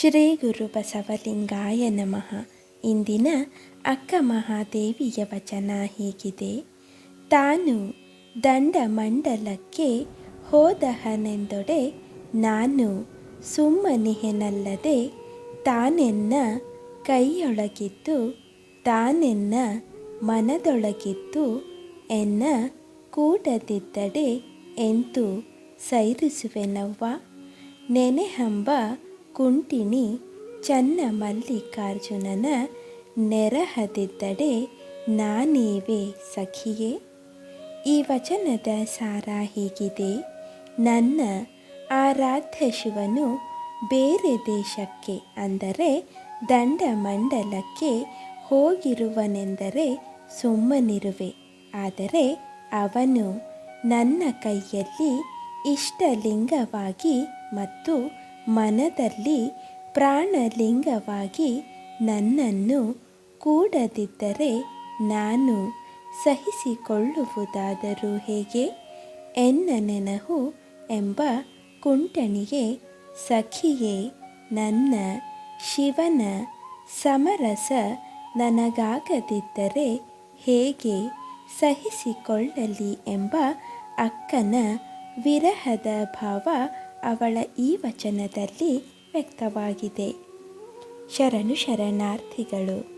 ಶ್ರೀ ಗುರು ಬಸವಲಿಂಗಾಯ ನಮಃ. ಇಂದಿನ ಅಕ್ಕ ಮಹಾದೇವಿಯ ವಚನ ಹೀಗಿದೆ. ತಾನು ದಂಡ ಮಂಡಲಕ್ಕೆ ಹೋದಹನೆಂದೊಡೆ ನಾನು ಸುಮ್ಮನಿಹೆನಲ್ಲದೆ ತಾನೆನ್ನ ಕೈಯೊಳಗಿದ್ದು, ತಾನೆನ್ನ ಮನದೊಳಗಿದ್ದು ಎನ್ನ ಕೂಡದಿದ್ದಡೆ ಎಂತೂ ಸೈರಿಸುವೆನವ್ವ? ನೆನೆಹಂಬ ಕುಂಟಿನಿ ಚನ್ನ ಮಲ್ಲಿಕಾರ್ಜುನನ ನೆರಹದಿದ್ದಡೆ ನಾನೇವೆ ಸಖಿಯೇ? ಈ ವಚನದ ಸಾರ ಹೀಗಿದೆ. ನನ್ನ ಆರಾಧ್ಯ ಶಿವನು ಬೇರೆ ದೇಶಕ್ಕೆ ಅಂದರೆ ದಂಡಮಂಡಲಕ್ಕೆ ಹೋಗಿರುವನೆಂದರೆ ಸುಮ್ಮನಿರುವೆ. ಆದರೆ ಅವನು ನನ್ನ ಕೈಯಲ್ಲಿ ಇಷ್ಟಲಿಂಗವಾಗಿ ಮತ್ತು ಮನದಲ್ಲಿ ಪ್ರಾಣಲಿಂಗವಾಗಿ ನನ್ನನ್ನು ಕೂಡದಿದ್ದರೆ ನಾನು ಸಹಿಸಿಕೊಳ್ಳುವುದಾದರೂ ಹೇಗೆ? ಎನ್ನ ನೆನಹು ಎಂಬ ಕುಂಟಣಿಗೆ, ಸಖಿಯೇ, ನನ್ನ ಶಿವನ ಸಮರಸ ನನಗಾಗದಿದ್ದರೆ ಹೇಗೆ ಸಹಿಸಿಕೊಳ್ಳಲಿ ಎಂಬ ಅಕ್ಕನ ವಿರಹದ ಭಾವ ಅವಳ ಈ ವಚನದಲ್ಲಿ ವ್ಯಕ್ತವಾಗಿದೆ. ಶರಣು ಶರಣಾರ್ಥಿಗಳು